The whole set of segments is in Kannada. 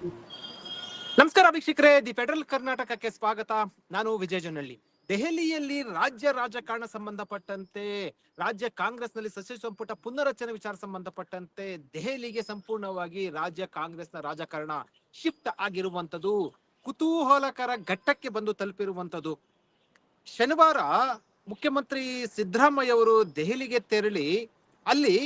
ನಮಸ್ಕಾರ ವೀಕ್ಷಕರೇ. ದಿ ಫೆಡರಲ್ ಕರ್ನಾಟಕಕ್ಕೆ ಸ್ವಾಗತ. ನಾನು ವಿಜಯ ದೆಹಲಿಯಲ್ಲಿ ರಾಜ್ಯ ರಾಜಕಾರಣ ಸಂಬಂಧಪಟ್ಟಂತೆ, ರಾಜ್ಯ ಕಾಂಗ್ರೆಸ್ನಲ್ಲಿ ಸಚಿವ ಸಂಪುಟ ಪುನರಚನೆ ವಿಚಾರ ಸಂಬಂಧಪಟ್ಟಂತೆ ದೆಹಲಿಗೆ ಸಂಪೂರ್ಣವಾಗಿ ರಾಜ್ಯ ಕಾಂಗ್ರೆಸ್ನ ರಾಜಕಾರಣ ಶಿಫ್ಟ್ ಆಗಿರುವಂತದ್ದು ಕುತೂಹಲಕರ ಘಟ್ಟಕ್ಕೆ ಬಂದು ತಲುಪಿರುವಂತದ್ದು ಶನಿವಾರ ಮುಖ್ಯಮಂತ್ರಿ ಸಿದ್ದರಾಮಯ್ಯ ಅವರು ದೆಹಲಿಗೆ ತೆರಳಿ ಅಲ್ಲಿ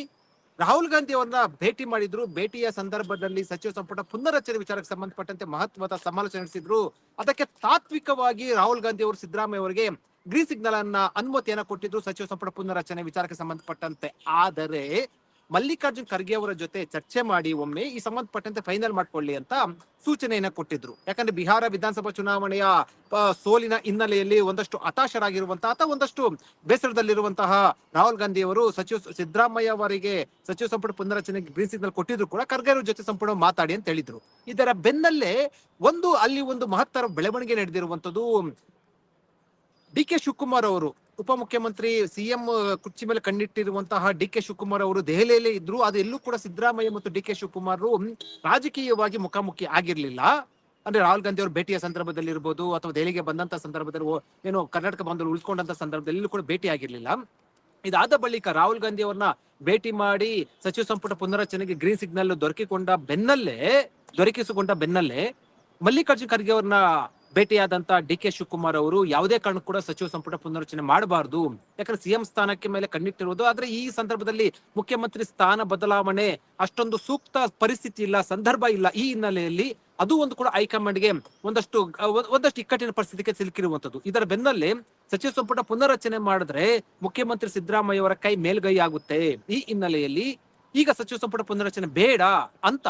ರಾಹುಲ್ ಗಾಂಧಿ ಅವರನ್ನ ಭೇಟಿ ಮಾಡಿದ್ರು. ಭೇಟಿಯ ಸಂದರ್ಭದಲ್ಲಿ ಸಚಿವ ಸಂಪುಟ ಪುನರ್ರಚನೆ ವಿಚಾರಕ್ಕೆ ಸಂಬಂಧಪಟ್ಟಂತೆ ಮಹತ್ವದ ಸಮಾಲೋಚನೆ ನಡೆಸಿದ್ರು. ಅದಕ್ಕೆ ತಾತ್ವಿಕವಾಗಿ ರಾಹುಲ್ ಗಾಂಧಿ ಅವರು ಸಿದ್ದರಾಮಯ್ಯ ಅವರಿಗೆ ಗ್ರೀನ್ ಸಿಗ್ನಲ್ ಅನ್ನ ಅನುಮತಿಯನ್ನ ಕೊಟ್ಟಿದ್ರು ಸಚಿವ ಸಂಪುಟ ಪುನರ್ರಚನೆ ವಿಚಾರಕ್ಕೆ ಸಂಬಂಧಪಟ್ಟಂತೆ. ಆದರೆ ಮಲ್ಲಿಕಾರ್ಜುನ್ ಖರ್ಗೆ ಅವರ ಜೊತೆ ಚರ್ಚೆ ಮಾಡಿ ಒಮ್ಮೆ ಈ ಸಂಬಂಧಪಟ್ಟಂತೆ ಫೈನಲ್ ಮಾಡ್ಕೊಳ್ಳಿ ಅಂತ ಸೂಚನೆಯನ್ನ ಕೊಟ್ಟಿದ್ರು. ಯಾಕಂದ್ರೆ ಬಿಹಾರ ವಿಧಾನಸಭಾ ಚುನಾವಣೆಯ ಸೋಲಿನ ಹಿನ್ನೆಲೆಯಲ್ಲಿ ಒಂದಷ್ಟು ಹತಾಶರಾಗಿರುವಂತಹ ಅಥವಾ ಒಂದಷ್ಟು ಬೇಸರದಲ್ಲಿರುವಂತಹ ರಾಹುಲ್ ಗಾಂಧಿ ಅವರು ಸಚಿವ ಸಿದ್ದರಾಮಯ್ಯ ಅವರಿಗೆ ಸಚಿವ ಸಂಪುಟ ಪುನರಚನೆಗೆ ಗ್ರೀನ್ ಸಿಗ್ನಲ್ ಕೊಟ್ಟಿದ್ರು ಕೂಡ ಖರ್ಗೆ ಅವರ ಜೊತೆ ಸಂಪೂರ್ಣ ಮಾತಾಡಿ ಅಂತ ಹೇಳಿದ್ರು. ಇದರ ಬೆನ್ನಲ್ಲೇ ಒಂದು ಅಲ್ಲಿ ಒಂದು ಮಹತ್ತರ ಬೆಳವಣಿಗೆ ನಡೆದಿರುವಂತದ್ದು ಡಿ ಕೆ ಶಿವಕುಮಾರ್ ಅವರು. ಉಪಮುಖ್ಯಮಂತ್ರಿ ಸಿಎಂ ಕುರ್ಚಿ ಮೇಲೆ ಕಣ್ಣಿಟ್ಟಿರುವಂತಹ ಡಿ ಕೆ ಶಿವಕುಮಾರ್ ಅವರು ದೆಹಲಿಯಲ್ಲೇ ಇದ್ರು. ಅದು ಎಲ್ಲೂ ಕೂಡ ಸಿದ್ದರಾಮಯ್ಯ ಮತ್ತು ಡಿ ಕೆ ಶಿವಕುಮಾರ್ ರಾಜಕೀಯವಾಗಿ ಮುಖಾಮುಖಿ ಆಗಿರ್ಲಿಲ್ಲ. ಅಂದ್ರೆ ರಾಹುಲ್ ಗಾಂಧಿ ಅವರ ಭೇಟಿಯ ಸಂದರ್ಭದಲ್ಲಿ ಇರ್ಬೋದು ಅಥವಾ ದೆಹಲಿಗೆ ಬಂದಂತ ಸಂದರ್ಭದಲ್ಲಿ ಏನು ಕರ್ನಾಟಕ ಬಂದಲ್ಲಿ ಉಳ್ಕೊಂಡಂತ ಸಂದರ್ಭದಲ್ಲಿ ಕೂಡ ಭೇಟಿ ಆಗಿರ್ಲಿಲ್ಲ. ಇದಾದ ಬಳಿಕ ರಾಹುಲ್ ಗಾಂಧಿ ಅವರನ್ನ ಭೇಟಿ ಮಾಡಿ ಸಚಿವ ಸಂಪುಟ ಪುನರಚನೆಗೆ ಗ್ರೀನ್ ಸಿಗ್ನಲ್ ದೊರಕಿಕೊಂಡ ಬೆನ್ನಲ್ಲೇ, ದೊರಕಿಸಿಕೊಂಡ ಬೆನ್ನಲ್ಲೇ ಮಲ್ಲಿಕಾರ್ಜುನ್ ಖರ್ಗೆ ಅವ್ರನ್ನ ಭೇಟಿಯಾದಂತ ಡಿ ಕೆ ಶಿವಕುಮಾರ್ ಅವರು ಯಾವುದೇ ಕಾರಣಕ್ಕೂ ಕೂಡ ಸಚಿವ ಸಂಪುಟ ಪುನರ್ರಚನೆ ಮಾಡಬಾರದು. ಯಾಕಂದ್ರೆ ಸಿಎಂ ಸ್ಥಾನಕ್ಕೆ ಮೇಲೆ ಕಣ್ಣಿಟ್ಟಿರುವುದು. ಆದ್ರೆ ಈ ಸಂದರ್ಭದಲ್ಲಿ ಮುಖ್ಯಮಂತ್ರಿ ಸ್ಥಾನ ಬದಲಾವಣೆ ಅಷ್ಟೊಂದು ಸೂಕ್ತ ಪರಿಸ್ಥಿತಿ ಇಲ್ಲ, ಸಂದರ್ಭ ಇಲ್ಲ ಈ ಹಿನ್ನೆಲೆಯಲ್ಲಿ. ಅದು ಒಂದು ಕೂಡ ಹೈಕಮಾಂಡ್ಗೆ ಒಂದಷ್ಟು ಒಂದಷ್ಟು ಇಕ್ಕಟ್ಟಿನ ಪರಿಸ್ಥಿತಿಗೆ ಸಿಲುಕಿರುವಂತದ್ದು ಇದರ ಬೆನ್ನಲ್ಲೇ ಸಚಿವ ಸಂಪುಟ ಪುನರ್ರಚನೆ ಮಾಡಿದ್ರೆ ಮುಖ್ಯಮಂತ್ರಿ ಸಿದ್ದರಾಮಯ್ಯ ಅವರ ಕೈ ಮೇಲ್ಗೈ ಆಗುತ್ತೆ. ಈ ಹಿನ್ನೆಲೆಯಲ್ಲಿ ಈಗ ಸಚಿವ ಸಂಪುಟ ಪುನರ್ರಚನೆ ಬೇಡ ಅಂತ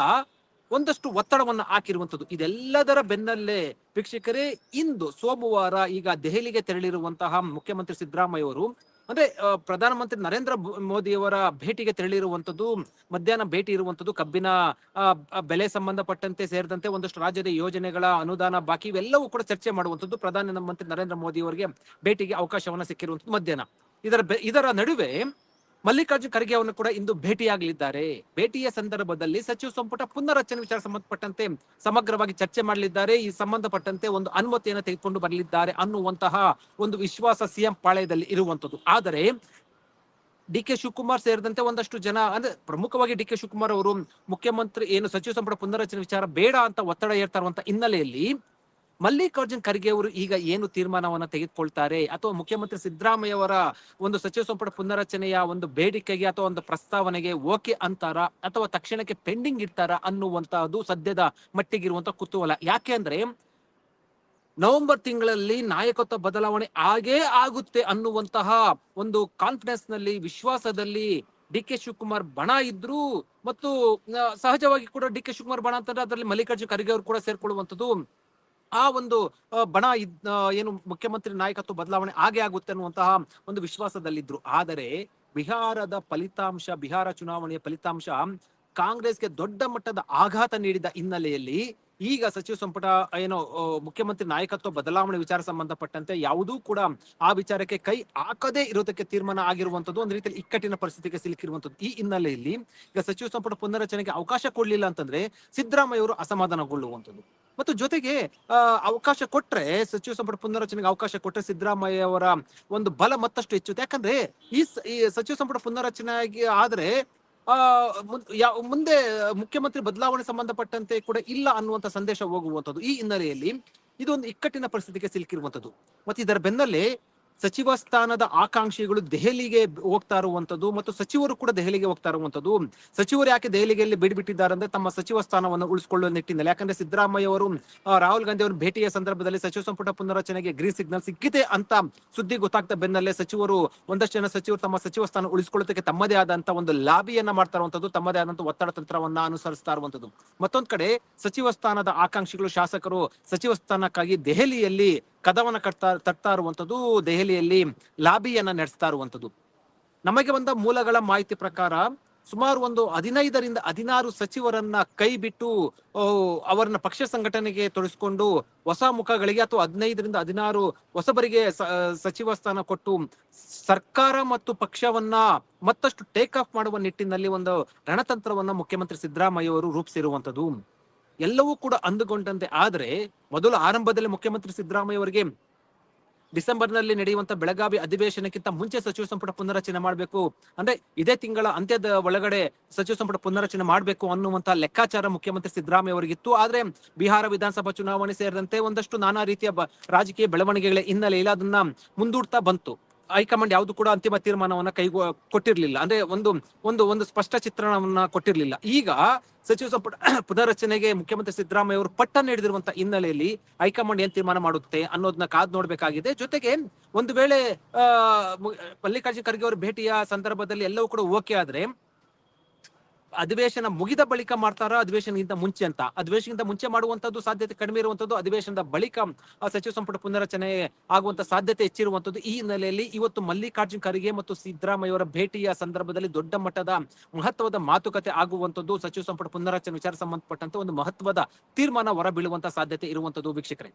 ಒಂದಷ್ಟು ಒತ್ತಡವನ್ನು ಹಾಕಿರುವಂತದ್ದು ಇದೆಲ್ಲದರ ಬೆನ್ನಲ್ಲೇ ವೀಕ್ಷಕರೇ, ಇಂದು ಸೋಮವಾರ ಈಗ ದೆಹಲಿಗೆ ತೆರಳಿರುವಂತಹ ಮುಖ್ಯಮಂತ್ರಿ ಸಿದ್ದರಾಮಯ್ಯ ಅವರು, ಅಂದ್ರೆ ಪ್ರಧಾನಮಂತ್ರಿ ನರೇಂದ್ರ ಮೋದಿಯವರ ಭೇಟಿಗೆ ತೆರಳಿರುವಂತದ್ದು ಮಧ್ಯಾಹ್ನ ಭೇಟಿ ಇರುವಂತದ್ದು ಕಬ್ಬಿನ ಬೆಲೆ ಸಂಬಂಧಪಟ್ಟಂತೆ ಸೇರಿದಂತೆ ಒಂದಷ್ಟು ರಾಜ್ಯದ ಯೋಜನೆಗಳ ಅನುದಾನ ಬಾಕಿ ಇವೆಲ್ಲವೂ ಕೂಡ ಚರ್ಚೆ ಮಾಡುವಂತದ್ದು ಪ್ರಧಾನಮಂತ್ರಿ ನರೇಂದ್ರ ಮೋದಿ ಅವರಿಗೆ ಭೇಟಿಗೆ ಅವಕಾಶವನ್ನ ಸಿಕ್ಕಿರುವಂತದ್ದು ಮಧ್ಯಾಹ್ನ. ಇದರ ಇದರ ನಡುವೆ ಮಲ್ಲಿಕಾರ್ಜುನ್ ಖರ್ಗೆ ಅವರನ್ನು ಕೂಡ ಇಂದು ಭೇಟಿಯಾಗಲಿದ್ದಾರೆ. ಭೇಟಿಯ ಸಂದರ್ಭದಲ್ಲಿ ಸಚಿವ ಸಂಪುಟ ಪುನರ್ರಚನೆ ವಿಚಾರ ಸಂಬಂಧಪಟ್ಟಂತೆ ಸಮಗ್ರವಾಗಿ ಚರ್ಚೆ ಮಾಡಲಿದ್ದಾರೆ. ಈ ಸಂಬಂಧಪಟ್ಟಂತೆ ಒಂದು ಅನುಮತಿಯನ್ನು ತೆಗೆದುಕೊಂಡು ಬರಲಿದ್ದಾರೆ ಅನ್ನುವಂತಹ ಒಂದು ವಿಶ್ವಾಸ ಸಿಎಂ ಪಾಳ್ಯದಲ್ಲಿ ಇರುವಂತದ್ದು ಆದರೆ ಡಿ ಕೆ ಶಿವಕುಮಾರ್ ಸೇರಿದಂತೆ ಒಂದಷ್ಟು ಜನ, ಅಂದ್ರೆ ಪ್ರಮುಖವಾಗಿ ಡಿ ಕೆ ಶಿವಕುಮಾರ್ ಅವರು ಮುಖ್ಯಮಂತ್ರಿ ಏನು ಸಚಿವ ಸಂಪುಟ ಪುನರ್ರಚನೆ ವಿಚಾರ ಬೇಡ ಅಂತ ಒತ್ತಡ ಏರ್ತಾ ಹಿನ್ನೆಲೆಯಲ್ಲಿ ಮಲ್ಲಿಕಾರ್ಜುನ್ ಖರ್ಗೆ ಅವರು ಈಗ ಏನು ತೀರ್ಮಾನವನ್ನ ತೆಗೆದುಕೊಳ್ತಾರೆ ಅಥವಾ ಮುಖ್ಯಮಂತ್ರಿ ಸಿದ್ದರಾಮಯ್ಯ ಅವರ ಒಂದು ಸಚಿವ ಸಂಪುಟ ಪುನರಚನೆಯ ಒಂದು ಬೇಡಿಕೆಗೆ ಅಥವಾ ಒಂದು ಪ್ರಸ್ತಾವನೆಗೆ ಓಕೆ ಅಂತಾರ ಅಥವಾ ತಕ್ಷಣಕ್ಕೆ ಪೆಂಡಿಂಗ್ ಇಡ್ತಾರ ಅನ್ನುವಂತಹದ್ದು ಸದ್ಯದ ಮಟ್ಟಿಗಿರುವಂತ ಕುತೂಹಲ. ಯಾಕೆ ಅಂದ್ರೆ ನವೆಂಬರ್ ತಿಂಗಳಲ್ಲಿ ನಾಯಕತ್ವ ಬದಲಾವಣೆ ಆಗೇ ಆಗುತ್ತೆ ಅನ್ನುವಂತಹ ಒಂದು ಕಾನ್ಫಿಡೆನ್ಸ್ನಲ್ಲಿ, ವಿಶ್ವಾಸದಲ್ಲಿ ಡಿ ಕೆ ಶಿವಕುಮಾರ್ ಬಣ ಇದ್ರು ಮತ್ತು ಸಹಜವಾಗಿ ಕೂಡ ಡಿ ಕೆ ಶಿವಕುಮಾರ್ ಬಣ ಅಂತಂದ್ರೆ ಅದರಲ್ಲಿ ಮಲ್ಲಿಕಾರ್ಜುನ್ ಖರ್ಗೆ ಅವರು ಕೂಡ ಸೇರ್ಕೊಳ್ಳುವಂತದ್ದು ಆ ಒಂದು ಬಣ ಏನು ಮುಖ್ಯಮಂತ್ರಿ ನಾಯಕತ್ವ ಬದಲಾವಣೆ ಆಗೇ ಆಗುತ್ತೆ ಅನ್ನುವಂತಹ ಒಂದು ವಿಶ್ವಾಸದಲ್ಲಿದ್ರು. ಆದರೆ ಬಿಹಾರದ ಫಲಿತಾಂಶ, ಬಿಹಾರ ಚುನಾವಣೆಯ ಫಲಿತಾಂಶ ಕಾಂಗ್ರೆಸ್ಗೆ ದೊಡ್ಡ ಮಟ್ಟದ ಆಘಾತ ನೀಡಿದ ಹಿನ್ನೆಲೆಯಲ್ಲಿ ಈಗ ಸಚಿವ ಸಂಪುಟ, ಏನು ಮುಖ್ಯಮಂತ್ರಿ ನಾಯಕತ್ವ ಬದಲಾವಣೆ ವಿಚಾರ ಸಂಬಂಧಪಟ್ಟಂತೆ ಯಾವುದೂ ಕೂಡ ಆ ವಿಚಾರಕ್ಕೆ ಕೈ ಹಾಕದೇ ಇರೋದಕ್ಕೆ ತೀರ್ಮಾನ ಆಗಿರುವಂತದ್ದು ಒಂದು ರೀತಿಯಲ್ಲಿ ಇಕ್ಕಟ್ಟಿನ ಪರಿಸ್ಥಿತಿಗೆ ಸಿಲುಕಿರುವಂತದ್ದು ಈ ಹಿನ್ನೆಲೆಯಲ್ಲಿ ಈಗ ಸಚಿವ ಸಂಪುಟ ಪುನರಚನೆಗೆ ಅವಕಾಶ ಕೊಡ್ಲಿಲ್ಲ ಅಂತಂದ್ರೆ ಸಿದ್ದರಾಮಯ್ಯ ಅವರು ಅಸಮಾಧಾನಗೊಳ್ಳುವಂತದ್ದು ಮತ್ತು ಜೊತೆಗೆ ಅವಕಾಶ ಕೊಟ್ರೆ, ಸಚಿವ ಸಂಪುಟ ಪುನರಚನೆಗೆ ಅವಕಾಶ ಕೊಟ್ರೆ ಸಿದ್ದರಾಮಯ್ಯ ಅವರ ಒಂದು ಬಲ ಮತ್ತಷ್ಟು ಹೆಚ್ಚುತ್ತೆ. ಯಾಕಂದ್ರೆ ಈ ಸಚಿವ ಸಂಪುಟ ಪುನರಚನೆ ಆದ್ರೆ ಮುಂದೆ ಮುಖ್ಯಮಂತ್ರಿ ಬದಲಾವಣೆ ಸಂಬಂಧಪಟ್ಟಂತೆ ಕೂಡ ಇಲ್ಲ ಅನ್ನುವಂತ ಸಂದೇಶ ಹೋಗುವಂತದ್ದು ಈ ಹಿನ್ನೆಲೆಯಲ್ಲಿ. ಇದೊಂದು ಇಕ್ಕಟ್ಟಿನ ಪರಿಸ್ಥಿತಿಗೆ ಸಿಲುಕಿರುವಂತದ್ದು ಮತ್ತೆ ಇದರ ಬೆನ್ನಲ್ಲೇ ಸಚಿವ ಸ್ಥಾನದ ಆಕಾಂಕ್ಷಿಗಳು ದೆಹಲಿಗೆ ಹೋಗ್ತಾ ಇರುವಂತದ್ದು ಮತ್ತು ಸಚಿವರು ಕೂಡ ದೆಹಲಿಗೆ ಹೋಗ್ತಾ ಇರುವಂತದ್ದು. ಸಚಿವರು ಯಾಕೆ ದೆಹಲಿಗೆಯಲ್ಲಿ ಬಿಡ್ಬಿಟ್ಟಿದ್ದಾರೆ ಅಂದ್ರೆ ತಮ್ಮ ಸಚಿವ ಸ್ಥಾನವನ್ನು ಉಳಿಸಿಕೊಳ್ಳುವ ನಿಟ್ಟಿನಲ್ಲಿ. ಯಾಕಂದ್ರೆ ಸಿದ್ದರಾಮಯ್ಯ ಅವರು ರಾಹುಲ್ ಗಾಂಧಿ ಅವರು ಭೇಟಿಯ ಸಂದರ್ಭದಲ್ಲಿ ಸಚಿವ ಸಂಪುಟ ಪುನರಚನೆಗೆ ಗ್ರೀನ್ ಸಿಗ್ನಲ್ ಸಿಕ್ಕಿದೆ ಅಂತ ಸುದ್ದಿ ಗೊತ್ತಾಗ್ತಾ ಬೆನ್ನಲ್ಲೇ ಸಚಿವರು, ಒಂದಷ್ಟು ಜನ ಸಚಿವರು ತಮ್ಮ ಸಚಿವ ಸ್ಥಾನ ಉಳಿಸಿಕೊಳ್ಳೋದಕ್ಕೆ ತಮ್ಮದೇ ಆದಂತ ಒಂದು ಲಾಬಿಯನ್ನ ಮಾಡ್ತಾ ಇರುವಂತದ್ದು, ತಮ್ಮದೇ ಆದಂತ ಒತ್ತಡ ತಂತ್ರವನ್ನ ಅನುಸರಿಸ್ತಾ ಇರುವಂತದ್ದು. ಮತ್ತೊಂದ್ ಕಡೆ ಸಚಿವ ಸ್ಥಾನದ ಆಕಾಂಕ್ಷಿಗಳು ಶಾಸಕರು ಸಚಿವ ಸ್ಥಾನಕ್ಕಾಗಿ ದೆಹಲಿಯಲ್ಲಿ ಕದವನ್ನ ಕಟ್ತಾ ತಟ್ತಾ ಇರುವಂಥದ್ದು ದೆಹಲಿಯಲ್ಲಿ ಲಾಬಿಯನ್ನ ನಡೆಸ್ತಾ ಇರುವಂತದ್ದು ನಮಗೆ ಬಂದ ಮೂಲಗಳ ಮಾಹಿತಿ ಪ್ರಕಾರ ಸುಮಾರು ಒಂದು ಹದಿನೈದರಿಂದ ಹದಿನಾರು ಸಚಿವರನ್ನ ಕೈ ಬಿಟ್ಟು ಅವರನ್ನ ಪಕ್ಷ ಸಂಘಟನೆಗೆ ತೊಡಗಿಸಿಕೊಂಡು ಹೊಸ ಮುಖಗಳಿಗೆ ಅಥವಾ ಹದಿನೈದರಿಂದ ಹದಿನಾರು ಹೊಸಬರಿಗೆ ಸಚಿವ ಸ್ಥಾನ ಕೊಟ್ಟು ಸರ್ಕಾರ ಮತ್ತು ಪಕ್ಷವನ್ನ ಮತ್ತಷ್ಟು ಟೇಕ್ ಆಫ್ ಮಾಡುವ ನಿಟ್ಟಿನಲ್ಲಿ ಒಂದು ರಣತಂತ್ರವನ್ನ ಮುಖ್ಯಮಂತ್ರಿ ಸಿದ್ದರಾಮಯ್ಯ ಅವರು ರೂಪಿಸಿರುವಂತದ್ದು ಎಲ್ಲವೂ ಕೂಡ ಅಂದುಕೊಂಡಂತೆ. ಆದರೆ ಮೊದಲು ಆರಂಭದಲ್ಲಿ ಮುಖ್ಯಮಂತ್ರಿ ಸಿದ್ದರಾಮಯ್ಯ ಅವರಿಗೆ ಡಿಸೆಂಬರ್ನಲ್ಲಿ ನಡೆಯುವಂತ ಬೆಳಗಾವಿ ಅಧಿವೇಶನಕ್ಕಿಂತ ಮುಂಚೆ ಸಚಿವ ಸಂಪುಟ ಪುನರಚನೆ ಮಾಡಬೇಕು. ಅಂದ್ರೆ ಇದೇ ತಿಂಗಳ ಅಂತ್ಯದ ಒಳಗಡೆ ಸಚಿವ ಸಂಪುಟ ಪುನರಚನೆ ಮಾಡಬೇಕು ಅನ್ನುವಂತ ಲೆಕ್ಕಾಚಾರ ಮುಖ್ಯಮಂತ್ರಿ ಸಿದ್ದರಾಮಯ್ಯ ಅವರಿಗಿತ್ತು ಆದ್ರೆ ಬಿಹಾರ ವಿಧಾನಸಭಾ ಚುನಾವಣೆ ಸೇರಿದಂತೆ ಒಂದಷ್ಟು ನಾನಾ ರೀತಿಯ ರಾಜಕೀಯ ಬೆಳವಣಿಗೆಗಳ ಹಿನ್ನೆಲೆಯಲ್ಲಿ ಅದನ್ನ ಮುಂದೂಡ್ತಾ ಬಂತು. ಹೈಕಮಾಂಡ್ ಯಾವುದು ಕೂಡ ಅಂತಿಮ ತೀರ್ಮಾನವನ್ನ ಕೈಗೊ, ಕೊಟ್ಟಿರ್ಲಿಲ್ಲ. ಅಂದ್ರೆ ಒಂದು ಒಂದು ಒಂದು ಸ್ಪಷ್ಟ ಚಿತ್ರಣವನ್ನ ಕೊಟ್ಟಿರ್ಲಿಲ್ಲ. ಈಗ ಸಚಿವ ಸಂಪುಟ ಪುನರಚನೆಗೆ ಮುಖ್ಯಮಂತ್ರಿ ಸಿದ್ದರಾಮಯ್ಯ ಅವರು ಪಟ್ಟ ನೀಡಿದಿರುವಂತಹ ಹಿನ್ನೆಲೆಯಲ್ಲಿ ಹೈಕಮಾಂಡ್ ಏನ್ ತೀರ್ಮಾನ ಮಾಡುತ್ತೆ ಅನ್ನೋದನ್ನ ಕಾದ್ ನೋಡ್ಬೇಕಾಗಿದೆ. ಜೊತೆಗೆ ಒಂದು ವೇಳೆ ಮಲ್ಲಿಕಾರ್ಜುನ ಖರ್ಗೆ ಅವರ ಭೇಟಿಯ ಸಂದರ್ಭದಲ್ಲಿ ಎಲ್ಲವೂ ಕೂಡ ಓಕೆ ಆದ್ರೆ ಅಧಿವೇಶನ ಮುಗಿದ ಬಳಿಕ ಮಾಡ್ತಾರ ಅಧಿವೇಶನಗಿಂತ ಮುಂಚೆ ಅಂತ? ಅಧಿವೇಶನಗಿಂತ ಮುಂಚೆ ಮಾಡುವಂತದ್ದು ಸಾಧ್ಯತೆ ಕಡಿಮೆ ಇರುವಂತದ್ದು ಅಧಿವೇಶನದ ಬಳಿಕ ಸಚಿವ ಸಂಪುಟ ಪುನರಚನೆ ಆಗುವಂತ ಸಾಧ್ಯತೆ ಹೆಚ್ಚಿರುವಂತದ್ದು ಈ ಹಿನ್ನೆಲೆಯಲ್ಲಿ ಇವತ್ತು ಮಲ್ಲಿಕಾರ್ಜುನ್ ಖರ್ಗೆ ಮತ್ತು ಸಿದ್ದರಾಮಯ್ಯ ಅವರ ಭೇಟಿಯ ಸಂದರ್ಭದಲ್ಲಿ ದೊಡ್ಡ ಮಟ್ಟದ ಮಹತ್ವದ ಮಾತುಕತೆ ಆಗುವಂತದ್ದು ಸಚಿವ ಸಂಪುಟ ಪುನರಚನೆ ವಿಚಾರ ಸಂಬಂಧಪಟ್ಟಂತೆ ಒಂದು ಮಹತ್ವದ ತೀರ್ಮಾನ ಹೊರಬೀಳುವಂತ ಸಾಧ್ಯತೆ ಇರುವಂತದ್ದು ವೀಕ್ಷಕರೇ.